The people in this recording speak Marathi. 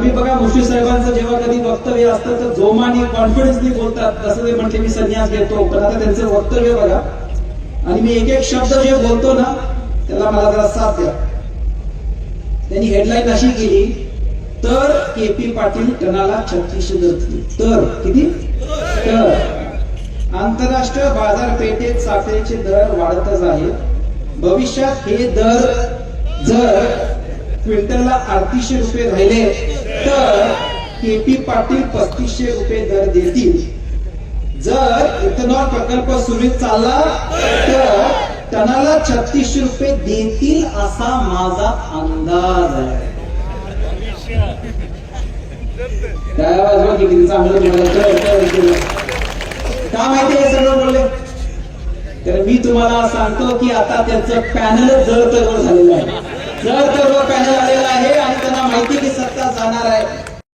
तुम्ही बघा मुश्री साहेबांचं जेव्हा कधी वक्तव्य असतं तर जोमाने कॉन्फिडन्सनी बोलतात. तसं ते म्हटले मी संन्यास घेतो. पण आता त्यांचं वक्तव्य बघा. आणि मी एक एक शब्द जे बोलतो ना त्याला मला जरा साथ द्या. त्यांनी हेडलाईन अशी केली तर के पी पाटील टनाला छत्तीसशे धरतील तर किती? तर. आंतरराष्ट्रीय बाजारपेठेत साखरेचे दर वाढतच आहेत. भविष्यात हे दर जर क्विंटलला अडतीसशे रुपये राहिले तर के पी पाटील पस्तीसशे रुपये दर देतील. जर इथेनॉल प्रकल्प सुरू चालला तर टनाला छत्तीसशे रुपये देतील असा माझा अंदाज आहे. काय का माहिती हे सगळं बोलले? तर मी तुम्हाला सांगतो की आता त्यांचं पॅनल जर तर झालेलं आहे. जर तर पॅनल आलेला आहे आणि त्यांना माहिती की सत्ता जाणार आहे.